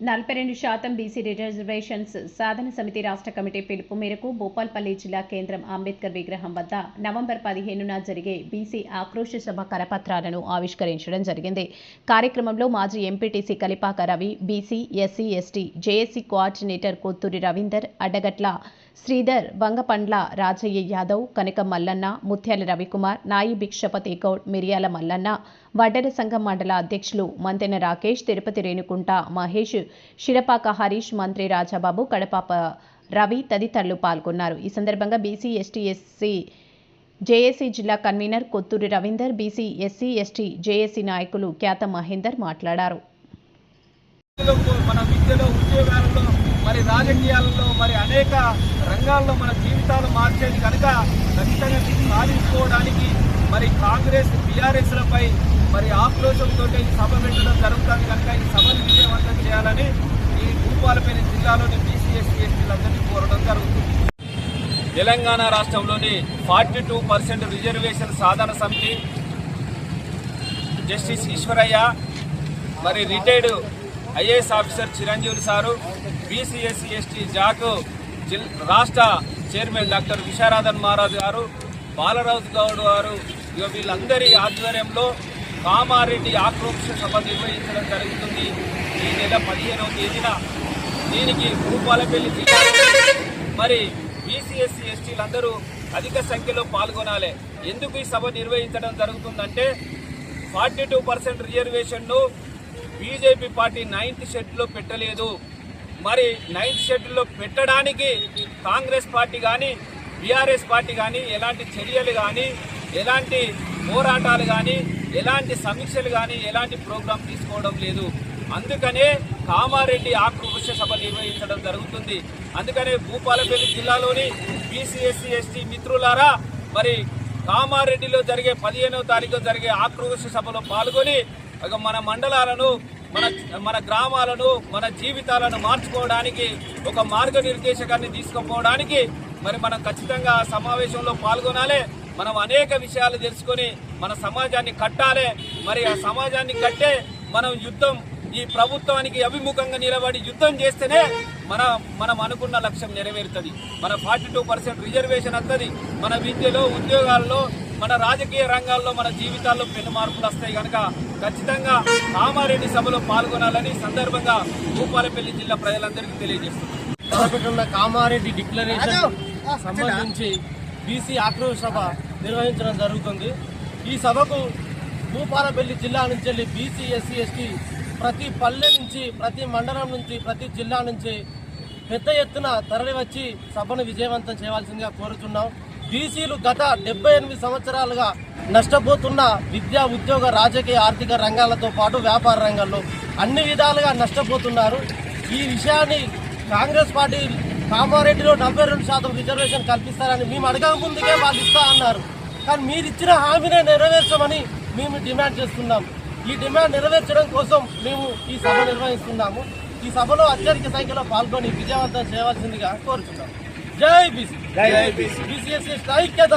నలభై రెండు శాతం బీసీ రిజర్వేషన్స్ సాధన సమితి రాష్ట్ర కమిటీ పిలుపు మేరకు భూపాల్పల్లి జిల్లా కేంద్రం అంబేద్కర్ విగ్రహం వద్ద నవంబర్ పదిహేనున జరిగే బీసీ ఆక్రోశ సభ కరపత్రాలను ఆవిష్కరించడం జరిగింది. కార్యక్రమంలో మాజీ MPTC Kalipaka Ravi BC SC ST JAC coordinator Kothuri Ravinder Addagatla Sridhar Vangapandla Rajaiah Yadav Kanaka Mallanna Muthyala Ravikumar నాయి భిక్షపతి గౌడ్ మిరియాల మల్లన్న వడ్డెర సంఘం మండల అధ్యక్షులు మంతెన రాకేష్ తిరుపతి రేణుకుంట మహేష్ శిరపాక హరీష్ మంత్రి రాజాబాబు కడపాప రవి తదితరులు పాల్గొన్నారు. ఈ సందర్భంగా బీసీ ఎస్టీ ఎస్సీ జేఏసీ జిల్లా convener Kothuri Ravinder BC SC ST JAC నాయకులు ఖ్యాత మహేందర్ మాట్లాడారు. మన విద్యలో ఉద్యోగాలలో మరి రాజకీయాలలో మరి అనేక రంగాల్లో మన జీవితాలు మార్చేది కనుక ఖచ్చితంగా దీన్ని సాధించుకోవడానికి మరి కాంగ్రెస్ బీఆర్ఎస్లపై మరి ఆక్రోశంతో ఈ సభ పెట్టడం జరుగుతుంది కనుక ఈ సభను విజయవంతం చేయాలని ఈ భూపాలపల్లి జిల్లాలోని బీసీ ఎస్సీ ఎస్టీలందరినీ కోరడం జరుగుతుంది. తెలంగాణ రాష్ట్రంలోని ఫార్టీ టూ పర్సెంట్ రిజర్వేషన్ సాధన సమితి జస్టిస్ ఈశ్వరయ్య మరి retired IAS officer Chiranjeevi sir BC SC ST JAC జిల్ రాష్ట్ర చైర్మన్ డాక్టర్ విశారాధన్ మహారాజ్ గారు బాలరాజు గౌడ్ గారు ఇక వీళ్ళందరి ఆధ్వర్యంలో కామారెడ్డి ఆక్రోక్ష సభ నిర్వహించడం జరుగుతుంది. ఈ నెల పదిహేనవ తేదీన దీనికి భూపాలపల్లి జిల్లా మరి బీసీఎస్సీ ఎస్టీలందరూ అధిక సంఖ్యలో పాల్గొనాలి. ఎందుకు ఈ సభ నిర్వహించడం జరుగుతుందంటే ఫార్టీ టూ పర్సెంట్ రిజర్వేషన్ను బీజేపీ పార్టీ నైన్త్ షెడ్లో పెట్టలేదు. మరి నైన్త్ షెడ్యూల్లో పెట్టడానికి కాంగ్రెస్ పార్టీ కానీ బీఆర్ఎస్ పార్టీ కానీ ఎలాంటి చర్యలు కానీ ఎలాంటి పోరాటాలు కానీ ఎలాంటి సమీక్షలు కానీ ఎలాంటి ప్రోగ్రాం తీసుకోవడం లేదు. అందుకనే కామారెడ్డి ఆక్రోశ సభ నిర్వహించడం జరుగుతుంది. అందుకనే భూపాలపల్లి జిల్లాలోని బీసీఎస్సీ ఎస్టీ మిత్రులారా మరి కామారెడ్డిలో జరిగే పదిహేనవ తారీఖు జరిగే ఆక్రోశ సభలో పాల్గొని మన మండలాలను మన మన గ్రామాలను మన జీవితాలను మార్చుకోవడానికి ఒక మార్గనిర్దేశకాన్ని తీసుకుపోవడానికి మరి మనం ఖచ్చితంగా ఆ సమావేశంలో పాల్గొనాలి. మనం అనేక విషయాలు తెలుసుకొని మన సమాజాన్ని కట్టాలి. మరి ఆ సమాజాన్ని కట్టే మనం యుద్ధం ఈ ప్రభుత్వానికి అభిముఖంగా నిలబడి యుద్ధం చేస్తేనే మన మనం అనుకున్న లక్ష్యం నెరవేరుతుంది. మన ఫార్టీ టూ పర్సెంట్ రిజర్వేషన్ వస్తుంది. మన విద్యలో ఉద్యోగాల్లో మన రాజకీయ రంగాల్లో మన జీవితాల్లో పెను మార్పులు వస్తాయి కనుక ఖచ్చితంగా కామారెడ్డి సభలో పాల్గొనాలని సందర్భంగా భూపాలపల్లి జిల్లా ప్రజలందరికీ తెలియజేస్తున్నాం. తలపెట్టున్న కామారెడ్డి డిక్లరేషన్ సంబంధించి బీసీ ఆక్రోశ సభ నిర్వహించడం జరుగుతుంది. ఈ సభకు భూపాలపల్లి జిల్లా నుంచి వెళ్ళి బీసీ ఎస్సీ ఎస్టీ ప్రతి పల్లె నుంచి ప్రతి మండలం నుంచి ప్రతి జిల్లా నుంచి పెద్ద ఎత్తున తరలి వచ్చి సభను విజయవంతం చేయవలసిందిగా కోరుతున్నాం. బీసీలు గత డెబ్బై ఎనిమిది సంవత్సరాలుగా నష్టపోతున్న విద్యా ఉద్యోగ రాజకీయ ఆర్థిక రంగాలతో పాటు వ్యాపార రంగంలో అన్ని విధాలుగా నష్టపోతున్నారు. ఈ విషయాన్ని కాంగ్రెస్ పార్టీ కామారెడ్డిలో నలభై రెండు శాతం రిజర్వేషన్ కల్పిస్తారని మేము అడగక ముందుకే వాళ్ళు ఇస్తా అన్నారు. కానీ మీరు ఇచ్చిన హామీనే నెరవేర్చమని మేము డిమాండ్ చేస్తున్నాం. ఈ డిమాండ్ నెరవేర్చడం కోసం మేము ఈ సభ నిర్వహిస్తున్నాము. ఈ సభలో అత్యధిక సంఖ్యలో పాల్గొని విజయవంతం చేయవలసిందిగా కోరుతున్నాము జై బీసీ జై బీసీ. బీసీఎస్సీ ఐక్యత